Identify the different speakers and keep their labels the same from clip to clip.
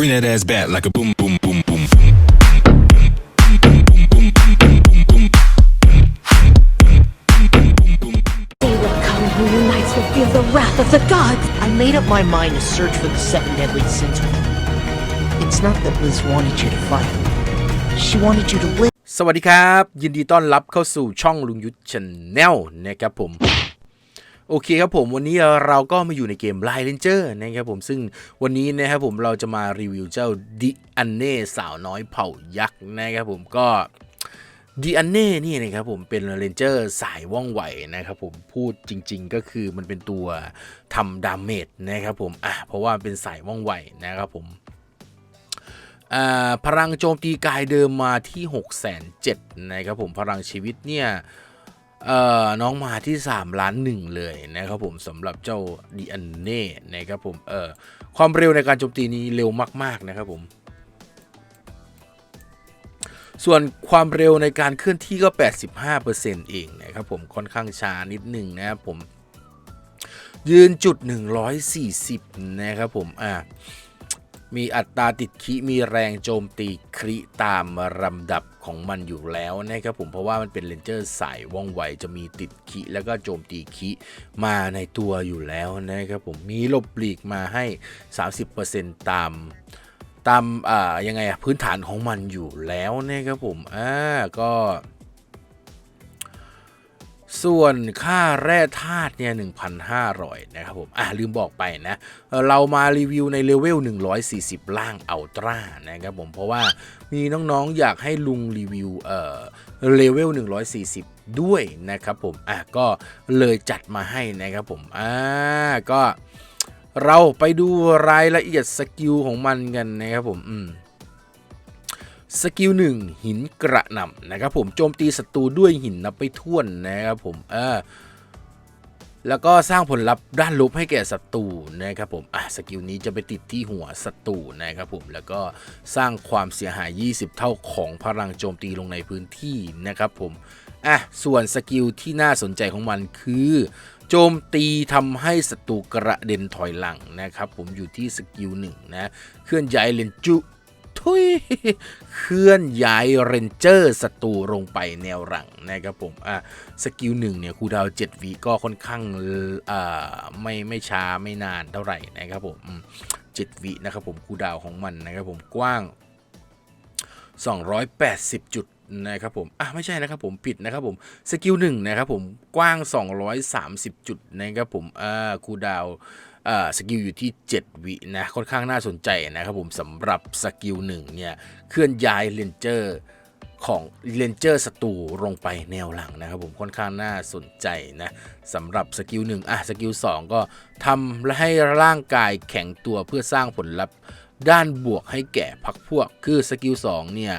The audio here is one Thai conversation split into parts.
Speaker 1: Bring that ass back like a boom, boom, boom, boom, boom.
Speaker 2: Day will come when your knights will feel the wrath of the gods.
Speaker 3: I made up my mind to search for the seven deadly sins with you. It's not that Liz wanted you to fight. She wanted you to live.
Speaker 4: สวัสดีครับ ยินดีต้อนรับเข้าสู่ช่องลุงยุทธชนแนลนะครับผม โอเคครับผมวันนี้เราก็มาอยู่ในเกม Line Ranger นะครับผมซึ่งวันนี้นะครับผมเราจะมารีวิวเจ้าดิอันเน่สาวน้อยเผ่ายักษ์นะครับผมก็ดิอันเน่นี่นะครับผมเป็นเรนเจอร์สายว่องไวนะครับผมพูดจริง ๆ ก็คือมันเป็นตัวทำดาเมจนะครับผมอะเพราะว่าเป็นสายว่องไวนะครับผมอ่าพลังโจมตีกายเดิมมาที่ 6 7 0 0 0นะครับผมพลังชีวิตเนี่ย เอ่อน้องมาที่ 3 ล้านหนึ่งเลยนะครับผมสำหรับเจ้าดีอันเน่นะครับผมเอ่อความเร็วในการโจมตีนี้เร็วมาก ๆ นะครับผม ส่วนความเร็วในการเคลื่อนที่ก็ 85%เองนะครับผมค่อนข้างช้านิดหนึ่งนะครับผม ยืนจุด 140 นะครับผมอ่า มีอัตราติดคิมีแรงโจมตีคริตามลำดับของมันอยู่แล้วนะครับผมเพราะว่ามันเป็นเลนเจอร์สายว่องไวจะมีติดคิแล้วก็โจมตีคิมาในตัวอยู่แล้วนะครับผมมีลบหลีกมาให้ 30%ตามตามอ่ายังไงอะพื้นฐานของมันอยู่แล้วนะครับผมอ่าก็ ส่วนค่าแร่ธาตุเนี่ย 1,500 นะครับผม อะ ลืมบอกไปนะ เรามารีวิวในเลเวล 140 ล่างอัลตร้านะครับผม เพราะว่ามีน้องๆ อยากให้ลุงรีวิว เอ่อ เลเวล 140 ด้วยนะครับผม อะ ก็เลยจัดมาให้นะครับผม อ่า ก็เราไปดูรายละเอียดสกิลของมันกันนะครับผม อืม สกิลหนึ่งหินกระหน่ำนะครับผมโจมตีศัตรูด้วยหินนับไปท่วนนะครับผมเออแล้วก็สร้างผลลัพธ์ด้านลบให้แก่ศัตรูนะครับผมอะสกิลนี้จะไปติดที่หัวศัตรูนะครับผมแล้วก็สร้างความเสียหาย 20 เท่าของพลังโจมตีลงในพื้นที่นะครับผมอะส่วนสกิลที่น่าสนใจของมันคือ โจมตีทำให้ศัตรูกระเด็นถอยหลังนะครับผมอยู่ที่สกิลหนึ่งนะเคลื่อนย้ายเลนจุ ทุยเคลื่อนย้ายเรนเจอร์ศัตรูลงไปแนวหลังนะครับผมอะสกิลหนึ่งเนี่ยคูดาว7วิก็ค่อนข้างอ่าไม่ไม่ช้าไม่นานเท่าไหร่นะครับผม7วินะครับผมคูดาวของมันนะครับผมกว้าง 280 จุดนะครับผม อะไม่ใช่นะครับผมผิดนะครับผมสกิลหนึ่งนะครับผมกว้าง 230 จุดนะครับผมอ่าคูดาว สกิลอยู่ที่ 7 วินะค่อนข้างน่าสนใจนะครับผมสำหรับสกิลหนึ่งเนี่ยเคลื่อนย้ายเลนเจอร์ของเลนเจอร์ศัตรูลงไปแนวหลังนะครับผมค่อนข้างน่าสนใจนะสำหรับสกิลหนึ่งอะสกิล2ก็ทำและให้ร่างกายแข็งตัวเพื่อสร้างผลลัพธ์ด้านบวกให้แก่พักพวก คือสกิล2เนี่ย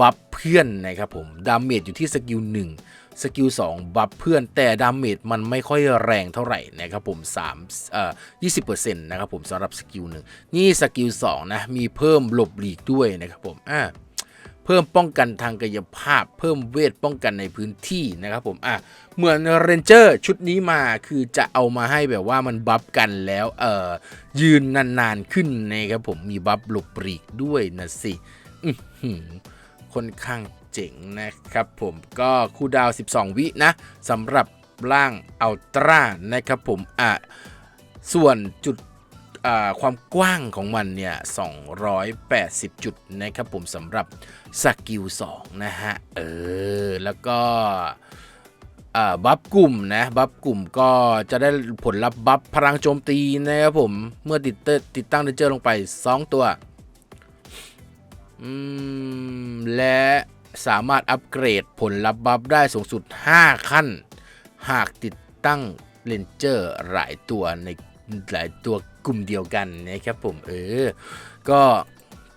Speaker 4: บัฟเพื่อนนะครับผมดาเมจอยู่ที่สกิล1 สกิล2บัฟเพื่อนแต่ดาเมจมันไม่ค่อยแรงเท่าไหร่นะครับผม3เอ่อ20%นะครับผมสำหรับสกิลหนึ่งนี่สกิล2นะมีเพิ่มหลบหลีกด้วยนะครับผมอ่าเพิ่มป้องกันทางกายภาพ เพิ่มเวทป้องกันในพื้นที่นะครับผมอะเหมือนเรนเจอร์ชุดนี้มาคือจะเอามาให้แบบว่ามันบัฟกันแล้วเอ่อยืนนานๆขึ้นนะครับผมมีบัฟหลบหลีกด้วยนะสิค่อนข้าง เจ๋งนะครับผมก็คูลดาว 12 วินะสำหรับร่างอัลตร้านะครับผมอะส่วนจุดความกว้างของมันเนี่ย 280 จุดนะครับผมสำหรับสกิล 2 นะฮะ เออ แล้วก็บัฟกลุ่มนะบัฟกลุ่มก็จะได้ผลลัพธ์บัฟพลังโจมตีนะครับผม เมื่อติดเตอร์ติดตั้งเดนเจอร์ลงไป 2 ตัวอืมและ สามารถอัปเกรดผลลัพธ์บัฟได้สูงสุด 5 ขั้น หากติดตั้งเลนเจอร์หลายตัวในหลายตัวกลุ่มเดียวกันนะครับผมเออ ก็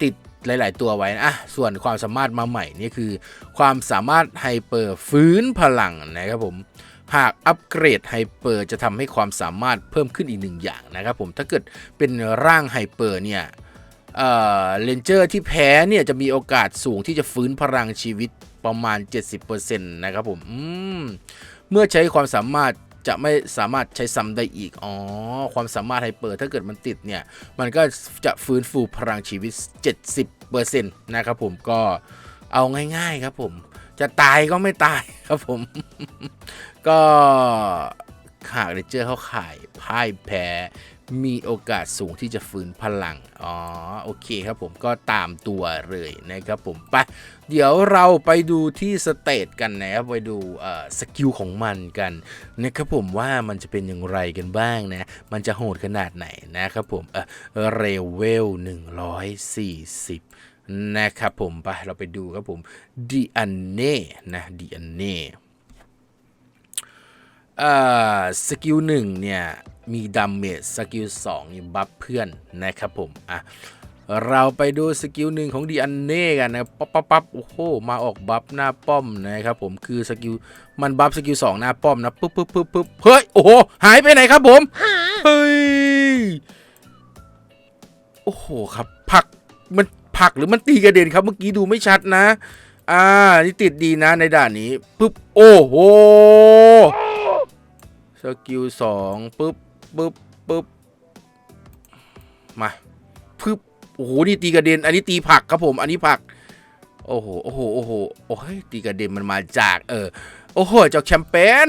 Speaker 4: ติดหลาย ๆ ตัวไว้นะอะส่วนความสามารถมาใหม่นี่คือ ความสามารถไฮเปอร์ฟื้นพลังนะครับผม หากอัปเกรดไฮเปอร์จะทำให้ความสามารถเพิ่มขึ้นอีกหนึ่งอย่างนะครับผม ถ้าเกิดเป็นร่างไฮเปอร์เนี่ย เลนเจอร์ที่แพ้เนี่ยจะมีโอกาสสูงที่จะฟื้นพลังชีวิตประมาณ 70%นะครับผมอืมเมื่อใช้ความสามารถจะไม่สามารถใช้ซ้ำได้อีก อ๋อ ความสามารถไฮเปอร์ถ้าเกิดมันติดเนี่ย มันก็จะฟื้นฟูพลังชีวิต 70%นะครับผมก็เอาง่ายๆครับผม จะตายก็ไม่ตายครับผม ก็หากเรเจอร์เขาขายพ่ายแพ้ มีโอกาสสูงที่จะฟื้นพลัง อ๋อ โอเคครับผมก็ตามตัวเลยนะครับผม ไป เดี๋ยวเราไปดูที่สเตตกันนะครับไปดูสกิลของมันกันนะครับผมว่ามันจะเป็นอย่างไรกันบ้างนะ มันจะโหดขนาดไหนนะครับผมเออเรเวล 140 นะครับผมไปเราไปดูครับผมดีอันเน่นะดีอันเน่สกิลหนึ่งเนี่ย มีดัมเมจสกิลสองนี่บัฟเพื่อนนะครับผมอะเราไปดูสกิลหนึ่งของดีอันเน่กันนะปั๊บปั๊บปั๊บโอ้โหมาออกบัฟหน้าป้อมนะครับผมคือสกิลมันบัฟสกิลสองหน้าป้อมนะปุ๊บปุ๊บปุ๊บปุ๊บเฮ้ยโอ้โหหายไปไหนครับผมเฮ้ยโอ้โหครับผลักมันผลักหรือมันตีกระเด็นครับเมื่อกี้ดูไม่ชัดนะ อ่านี่ติดดีนะในด่านนี้ปุ๊บโอ้โหสกิลสองปุ๊บ ปุ๊บปุ๊บมาปึ๊บโอ้โหนี่ตีกระเด็น อันนี้ตีผักครับผม อันนี้ผัก โอ้โหโอ้โหโอ้โหโอ้ยตีกระเด็นมันมาจาก เออโอ้โหจากแชมเปญ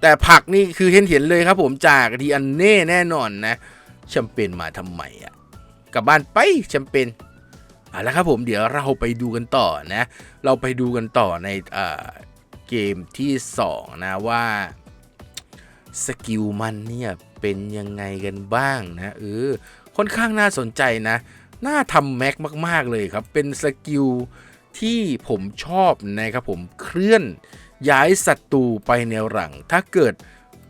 Speaker 4: แต่ผักนี่คือเห็นเห็นเลยครับผมจากดีอันเน่แน่นอนนะแชมเปญมาทำไมอะกลับบ้านไปแชมเปญเอาละครับผมเดี๋ยวเราไปดูกันต่อนะ เราไปดูกันต่อในเอเกมที่สองนะว่า สกิลมันเนี่ยเป็นยังไงกันบ้างนะเออค่อนข้างน่าสนใจนะ น่าทำแม็กมาก ๆ เลยครับ เป็นสกิลที่ผมชอบนะครับผมเคลื่อนย้ายศัตรูไปแนวหลัง ถ้าเกิด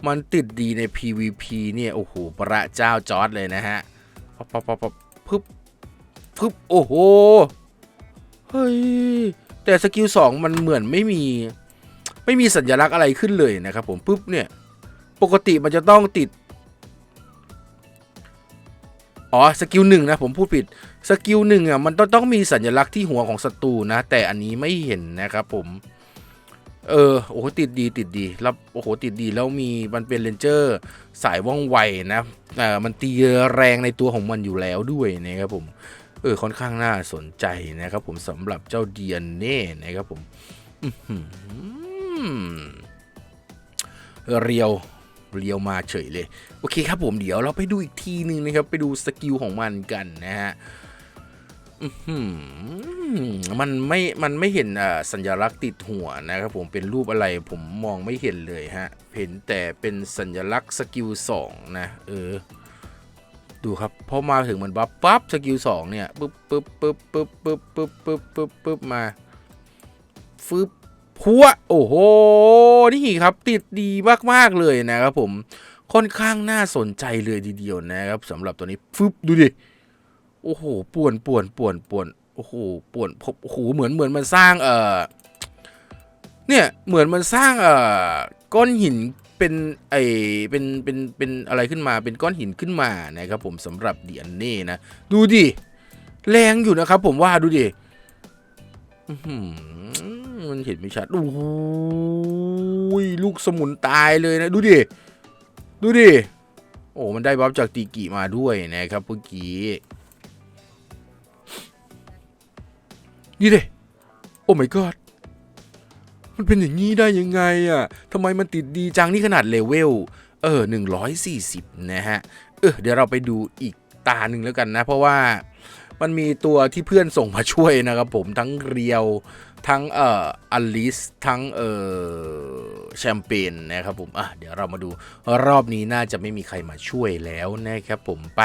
Speaker 4: มันติดดีใน PVP เนี่ย โอ้โห พระเจ้าจอร์ดเลยนะฮะปั๊บปับปับปับปุ๊บปึ๊บโอ้โห เฮ้ย แต่สกิล 2 มันเหมือนไม่มี ไม่มีสัญลักษณ์อะไรขึ้นเลยนะครับผมปึ๊บเนี่ย ปกติมันจะต้องติด อ๋อสกิลหนึ่งนะผมพูดผิดสกิลหนึ่งอะมันต้องต้องมีสัญลักษณ์ที่หัวของศัตรูนะ แต่อันนี้ไม่เห็นนะครับผม เออโอ้โหติดดีติดดีแล้วโอ้โหติดดีแล้วมีมันเป็นเรนเจอร์สายว่องไวนะเออมันตีแรงในตัวของมันอยู่แล้วด้วยนะครับผมเออค่อนข้างน่าสนใจนะครับผมสำหรับเจ้าเดียนเน่นะครับผมเรียว เรียวมาเฉยเลย โอเคครับผมเดี๋ยวเราไปดูอีกทีหนึ่งนะครับ ไปดูสกิลของมันกันนะฮะมันไม่มันไม่เห็นอ่าสัญลักษณ์ติดหัวนะครับผมเป็นรูปอะไรผมมองไม่เห็นเลยฮะ เห็นแต่เป็นสัญลักษณ์สกิลสองนะ เออ ดูครับพอมาถึงมันบัฟปั๊บสกิลสองเนี่ยปึ๊บปึ๊บปึ๊บปึ๊บปึ๊บปึ๊บปึ๊บปึ๊บปึ๊บมาฟึบ พัวโอ้โห นี่ครับ ติดดีมาก ๆ เลยนะครับผม ค่อนข้างน่าสนใจเลยทีเดียวนะครับสำหรับตัวนี้ฟึบดูดิ โอ้โหป่วนป่วนป่วนป่วนโอ้โหป่วนโอ้โหเหมือนเหมือนมันสร้างเอ่อเนี่ยเหมือนมันสร้างเอ่อก้อนหินเป็นไอเป็นเป็นเป็นอะไรขึ้นมาเป็นก้อนหินขึ้นมานะครับผมสำหรับเดีอันเน่นะ ดูดิ แรงอยู่นะครับผมว่าดูดิอื้อหือ มันเห็นไม่ชัดโอ้โหลูกสมุนตายเลยนะ ดูดิ ดูดิ โอ้มันได้บัฟจากตีกิมาด้วยนะครับเมื่อกี้นี่ดิโอ้ my god มันเป็นอย่างนี้ได้ยังไงอะทำไมมันติดดีจังนี่ขนาดเลเวล เออ 140 นะฮะ เออเดี๋ยวเราไปดูอีกตาหนึ่งแล้วกันนะ เพราะว่า มันมีตัวที่เพื่อนส่งมาช่วยนะครับผมทั้งเรียวทั้งเอ่ออลิสทั้งเอ่อแชมเปญนะครับผมอะเดี๋ยวเรามาดูรอบนี้น่าจะไม่มีใครมาช่วยแล้วนะครับผมไป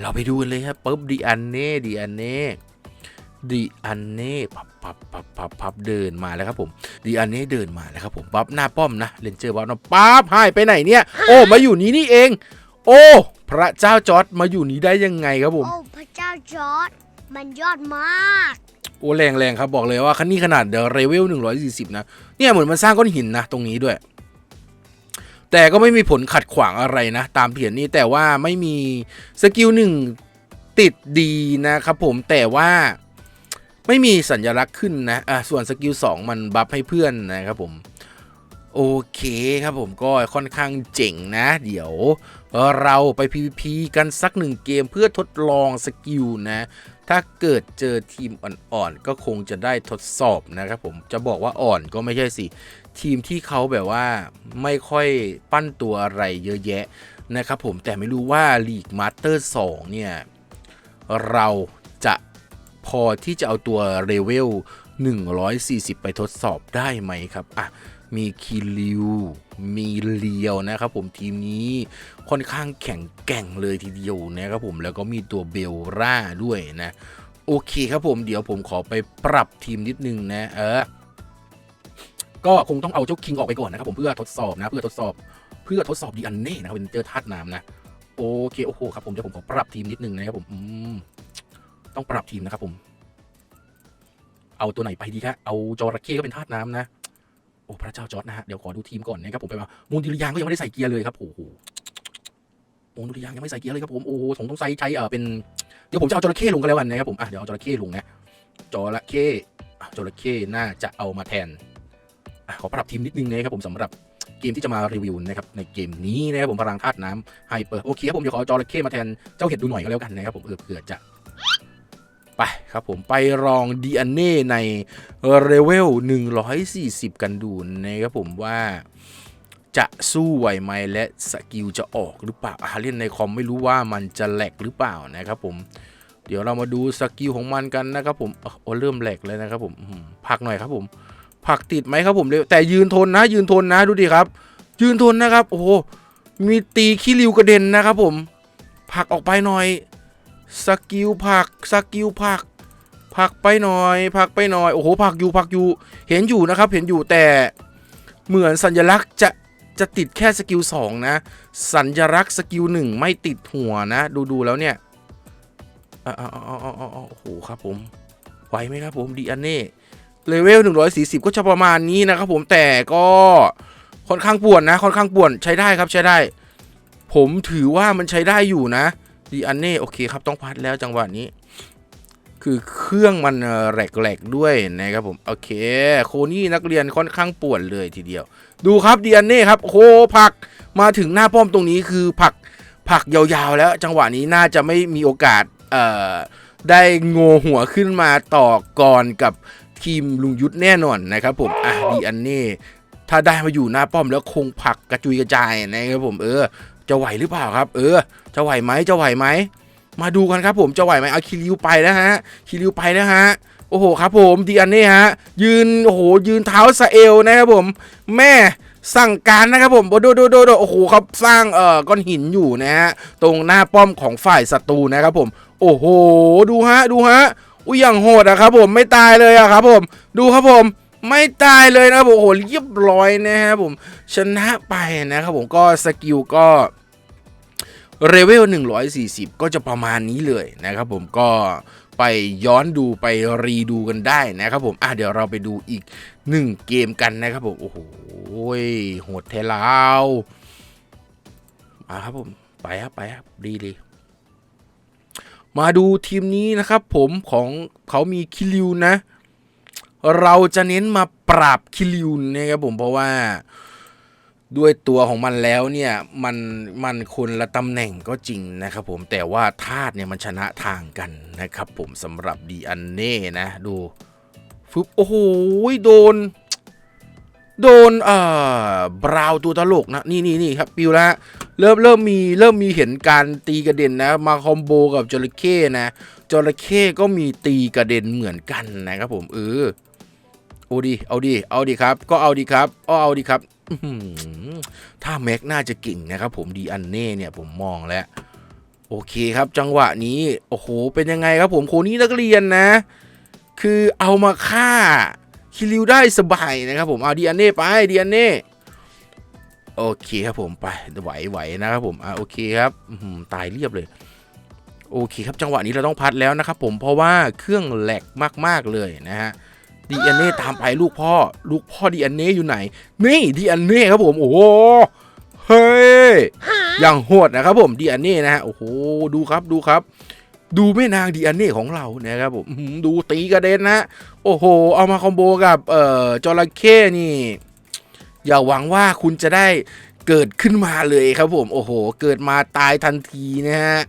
Speaker 4: เราไปดูกันเลยครับปุ๊บดีอันเน่ดีอันเน่ดีอันเน่พับพับพับพับพับเดินมาแล้วครับผมดีอันเน่เดินมาแล้วครับผมปั๊บหน้าป้อมนะเลนเจอร์ปั๊บนะปั๊บหายไปไหนเนี่ย โอ้มาอยู่นี้นี่เอง โอ้ พระเจ้าจอร์ดมาอยู่นี้ได้ยังไงครับผม
Speaker 5: โอ้พระเจ้าจอร์ดมันยอดมาก
Speaker 4: โอ้แรงแรงครับบอกเลยว่าคันนี้ขนาดเดอะเรเวล140 นะ เนี่ยเหมือนมันสร้างก้อนหินนะ ตรงนี้ด้วย แต่ก็ไม่มีผลขัดขวางอะไรนะ ตามเพียนนี่แต่ว่าไม่มีสกิลหนึ่งติดดีนะครับผมแต่ว่าไม่มีสัญลักษณ์ขึ้นนะอะส่วนสกิล2มันบัฟให้เพื่อนนะครับผม โอเคครับผมก็ค่อนข้างเจ๋งนะ เดี๋ยว เราไป PVP กันสักหนึ่งเกมเพื่อทดลองสกิลนะ ถ้าเกิดเจอทีมอ่อนๆ ก็คงจะได้ทดสอบนะครับผม จะบอกว่าอ่อนก็ไม่ใช่สิ ทีมที่เขาแบบว่าไม่ค่อยปั้นตัวอะไรเยอะแยะนะครับผม แต่ไม่รู้ว่าลีกมาสเตอร์2เนี่ย เราจะพอที่จะเอาตัวเรเวล140 ไปทดสอบได้ไหมครับ อะ มีคิริว มีเลียวนะครับผมทีมนี้ค่อนข้างแข็งแกร่งเลยทีเดียวนะครับผมแล้วก็มีตัวเบลล่าด้วยนะ โอเคครับผมเดี๋ยวผมขอไปปรับทีมนิดนึงนะ เออ ก็คงต้องเอาเจ้าคิงออกไปก่อนนะครับผมเพื่อทดสอบนะ เพื่อทดสอบเพื่อทดสอบดีอันเน่นะครับเป็นเจอธาตุน้ำนะโอเคโอ้โหครับผมเดี๋ยวผมขอปรับทีมนิดนึงนะครับผมอืมต้องปรับทีมนะครับผม เอาตัวไหนไปดีครับเอาจระเข้ก็เป็นธาตุน้ำนะ โอ้พระเจ้าจอร์ดนะฮะเดี๋ยวขอดูทีมก่อนนะครับผมไปมามูลดิริยางก็ยังไม่ได้ใส่เกียร์เลยครับโอ้โหมูลดิริยางยังไม่ใส่เกียร์เลยครับผมโอ้โหผมต้องใส่ใช้เออเป็นเดี๋ยวผมจะเอาจระเข้ลงกันแล้วกันนะครับผมอะเดี๋ยวเอาจระเข้ลงนะจระเข้อะจระเข้น่าจะเอามาแทนขอปรับทีมนิดนึงนะครับผมสำหรับเกมที่จะมารีวิวนะครับในเกมนี้นะครับผมพลังธาตุน้ำไฮเปอร์โอเคครับผมเดี๋ยวขอจระเข้มาแทนเจ้าเห็ดดูหน่อยก็แล้วกันนะครับผมเออเผื่อจะ ไปครับผมไปลองดีอันเน่ในเรเวล 140 กันดูนะครับผมว่าจะสู้ไหวไหมและสกิลจะออกหรือเปล่าอะเล่นในคอมไม่รู้ว่ามันจะแหลกหรือเปล่านะครับผม เดี๋ยวเรามาดูสกิลของมันกันนะครับผมโอ้เริ่มแหลกเลยนะครับผมผักหน่อยครับผมผักติดไหมครับผมแต่ยืนทนนะ ยืนทนนะดูดิครับ ยืนทนนะครับ โอ้มีตีขี้ริวกระเด็นนะครับผมผักออกไปหน่อย สกิลผักสกิลผักผักไปหน่อยผักไปหน่อยโอ้โหผักอยู่ผักอยู่ เห็นอยู่นะครับเห็นอยู่แต่เหมือนสัญลักษณ์จะจะติดแค่สกิล2นะ สัญลักษณ์สกิล1ไม่ติดหัวนะ ดูดูแล้วเนี่ยอ่าโอ้โหครับผมไหวไหมครับผมดีอันเน่เลเวล140 ก็จะประมาณนี้นะครับผมแต่ก็ค่อนข้างป่วนนะ ค่อนข้างป่วนใช้ได้ครับใช้ได้ ผมถือว่ามันใช้ได้อยู่นะ ดีอันเน่โอเคครับต้องพัดแล้วจังหวะนี้ คือเครื่องมันแหลกๆด้วยนะครับผมโอเค โคนี่นักเรียนค่อนข้างปวนเลยทีเดียว ดูครับดีอันเน่ครับโอ้โหผลักมาถึงหน้าป้อมตรงนี้คือผักผักยาวๆแล้ว จังหวะนี้น่าจะไม่มีโอกาสเอ่อได้โงหัวขึ้นมาต่อก่อนกับทีมลุงยุทธแน่นอนนะครับผมอะดีอันเน่ถ้าได้มาอยู่หน้าป้อมแล้วคงผักกระจุยกระจายนะครับผมเออ จะไหวหรือเปล่าครับ เออ จะไหวไหมจะไหวไหม มาดูกันครับผมจะไหวไหมเอาคิริวไปนะฮะคิริวไปนะฮะโอ้โหครับผมดีอันนี้ฮะ ยืนโอ้โหยืนเท้าสะเอลนะครับผม แม่สั่งการนะครับผมโดโดโดโดโอ้โหเขาสร้างเอ่อก้อนหินอยู่นะฮะตรงหน้าป้อมของฝ่ายศัตรูนะครับผม โอ้โห ดูฮะดูฮะอุ้ยอย่างโหดอะครับผมไม่ตายเลยอะครับผม ดูครับผม ไม่ตายเลยนะครับผมโอ้โหเรียบร้อยนะครับผมชนะไปนะครับผมก็สกิลก็เรเวล 140 ก็จะประมาณนี้เลยนะครับผมก็ไปย้อนดูไปรีดูกันได้นะครับผมอะเดี๋ยวเราไปดูอีกหนึ่งเกมกันนะครับผม โอ้โหโหดแท้ลาวมาครับผม ไปครับไปครับดีดีมาดูทีมนี้นะครับผมของเขามีคิริวนะ เราจะเน้นมาปราบคิริวนะครับผมเพราะว่าด้วยตัวของมันแล้วเนี่ยมันมันคนละตำแหน่งก็จริงนะครับผมแต่ว่าธาตุเนี่ยมันชนะทางกันนะครับผมสำหรับดีอันเน่นะดูฟึบโอ้โหโดน โดนเอ่อบราวตัวตลกนะนี่นี่นี่ครับปิวแล้วฮะเริ่มเริ่มมีเริ่มมีเห็นการตีกระเด็นนะมาคอมโบกับจระเข้นะจระเข้ก็มีตีกระเด็นเหมือนกันนะครับผมเออ เอาดิเอาดิเอาดิครับ ก็เอาดิครับเอเอาดิครับถ้าแม็กน่าจะเก่งนะครับ ผมดีอันเน่เนี่ยผมมองแล้ว โอเคครับ จังหวะนี้ โอ้โห เป็นยังไงครับผมโคนี้นักเรียนนะ คือเอามาฆ่าคิริวได้สบายนะครับ ผมเอาดีอันเน่ไปดีอันเน่โอเคครับผมไปไหวไหวนะครับผมอ่าโอเคครับตายเรียบเลย โอเคครับจังหวะนี้เราต้องพัดแล้วนะครับผมเพราะว่าเครื่องแหลกมาก ๆเลยนะฮะ ดีอันเน่ตามไปลูกพ่อ ลูกพ่อดีอันเน่อยู่ไหน นี่ดีอันเน่ครับผมโอ้โหเฮ้ยอย่างโหดนะครับผมดีอันเน่นะฮะโอ้โหดูครับดูครับ ดูแม่นางดีอันเน่ของเรานะครับผมอื้อหือดูตีกระเด็นนะโอ้โห เอามาคอมโบกับเอ่อจระเข้นี่ อย่าหวังว่าคุณจะได้เกิดขึ้นมาเลยครับผม โอ้โห เกิดมาตายทันทีนะฮะ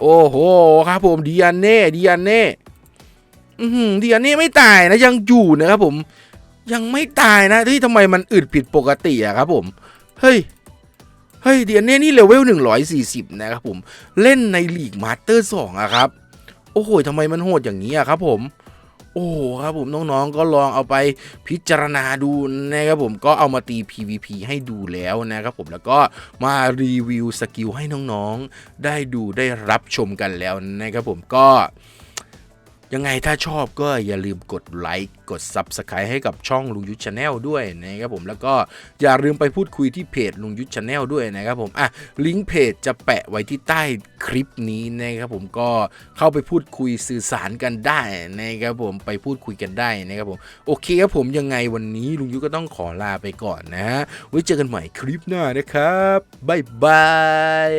Speaker 4: โอ้โหครับผมดิอันเน่ดิอันเน่ อือหือดิอันเน่ไม่ตายนะยังอยู่นะครับผม ยังไม่ตายนะที่ทำไมมันอึดผิดปกติอะครับผม เฮ้ยเฮ้ยเดิอันเน่นี่เลเวล140นะครับผมเล่นในลีกมาสเตอร์2องอะครับ โอ้โหทำไมมันโหดอย่างนี้อะครับผมโอ้โหครับผมน้องๆก็ลองเอาไปพิจารณาดูนะครับผมก็เอามาตี PVP ให้ดูแล้วนะครับผมแล้วก็มารีวิวสกิลให้น้องๆ ได้ดูได้รับชมกันแล้วนะครับผมก็ ยังไงถ้าชอบก็อย่าลืมกดไลค์กด Subscribe ให้กับช่องลุงยุทธชาแนลด้วยนะครับผมแล้วก็อย่าลืมไปพูดคุยที่เพจลุงยุทธชาแนลด้วยนะครับผมอะลิงก์เพจจะแปะไว้ที่ใต้คลิปนี้นะครับผมก็เข้าไปพูดคุยสื่อสารกันได้นะครับผมไปพูดคุยกันได้นะครับผมโอเคครับผมยังไงวันนี้ลุงยุทธก็ต้องขอลาไปก่อนนะฮะไว้เจอกันใหม่คลิปหน้านะครับบ๊ายบาย